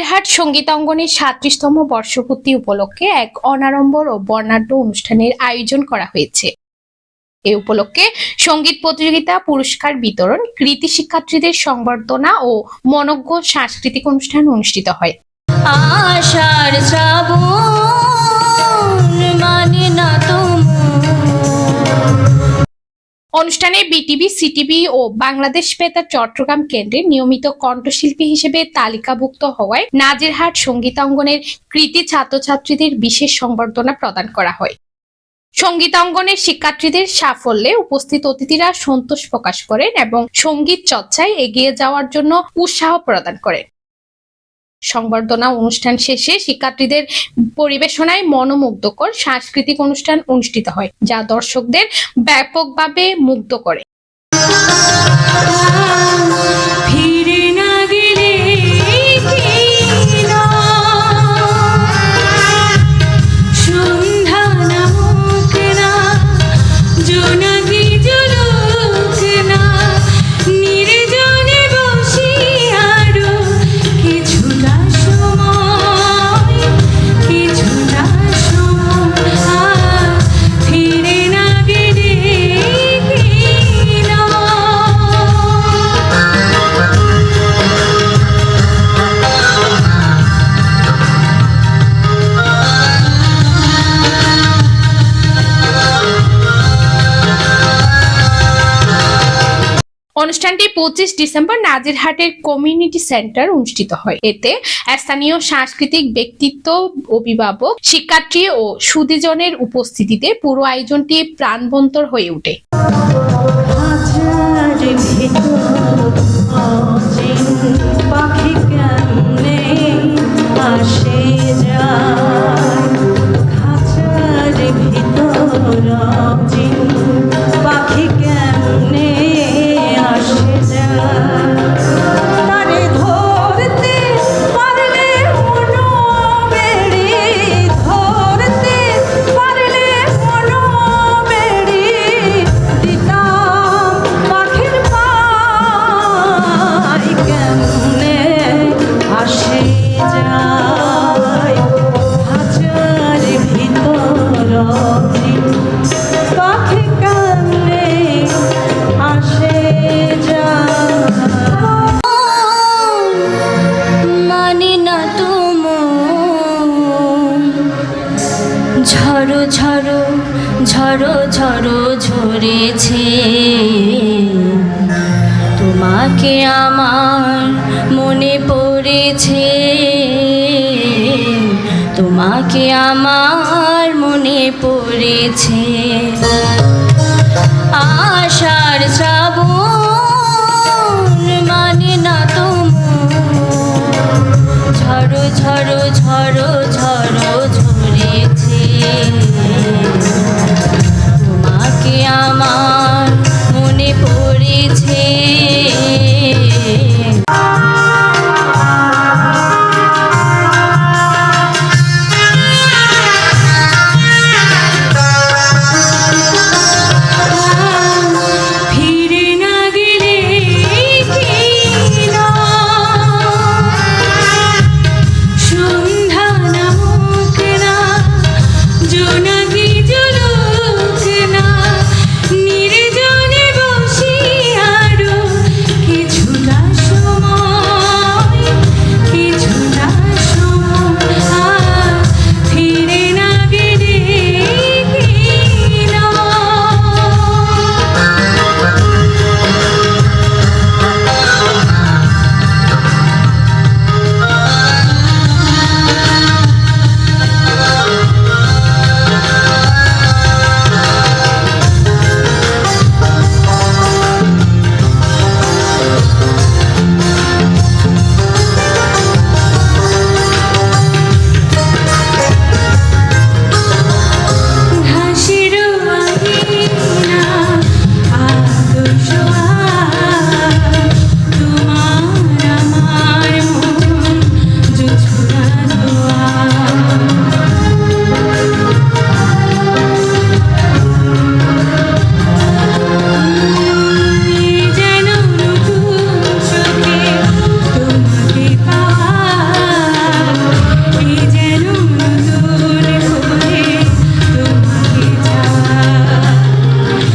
নাজিরহাট সঙ্গীতাঙ্গনের সাত্রিশতম বর্ষপূর্তি উপলক্ষে এক অনাড়ম্বর ও বর্ণাঢ্য অনুষ্ঠানের আয়োজন করা হয়েছে। এ উপলক্ষে সংগীত প্রতিযোগিতা, পুরস্কার বিতরণ, কৃতি শিক্ষার্থীদের সংবর্ধনা ও মনজ্ঞ সাংস্কৃতিক অনুষ্ঠান অনুষ্ঠিত হয়। আশার শ্রাবণ অনুষ্ঠানে বিটিভি, সিটিভি ও বাংলাদেশ বেতার চট্টগ্রাম কেন্দ্রে নিয়মিত কণ্ঠশিল্পী হিসেবে তালিকাভুক্ত হওয়ায় নাজিরহাট সঙ্গীতাঙ্গনের কৃতি ছাত্রছাত্রীদের বিশেষ সংবর্ধনা প্রদান করা হয়। সঙ্গীতাঙ্গনের শিক্ষার্থীদের সাফল্যে উপস্থিত অতিথিরা সন্তোষ প্রকাশ করেন এবং সংগীত চর্চায় এগিয়ে যাওয়ার জন্য উৎসাহ প্রদান করেন। সংবর্ধনা অনুষ্ঠান শেষে শিক্ষার্থীদের পরিবেশনায় মনোমুগ্ধকর সাংস্কৃতিক অনুষ্ঠান অনুষ্ঠিত হয়, যা দর্শকদের ব্যাপকভাবে মুগ্ধ করে। অনুষ্ঠানটি পঁচিশ ডিসেম্বর নাজিরহাটের কমিউনিটি সেন্টার অনুষ্ঠিত হয়। এতে স্থানীয় সাংস্কৃতিক ব্যক্তিত্ব, অভিভাবক, শিক্ষার্থী ও সুদীজনের উপস্থিতিতে পুরো আয়োজনটি প্রাণবন্তর হয়ে ওঠে। পাখি ঝড়ো ঝড়ো ঝড়ো ঝড়ো ঝরেছে। তোমাকে আমার মনে পড়েছে। তোমাকে আমার মনে পড়েছে। আষাঢ় শ্রাবণ মানে না তুম ঝড়ো ঝড়ো ঝড়ো ঝড়ো ঝড়ো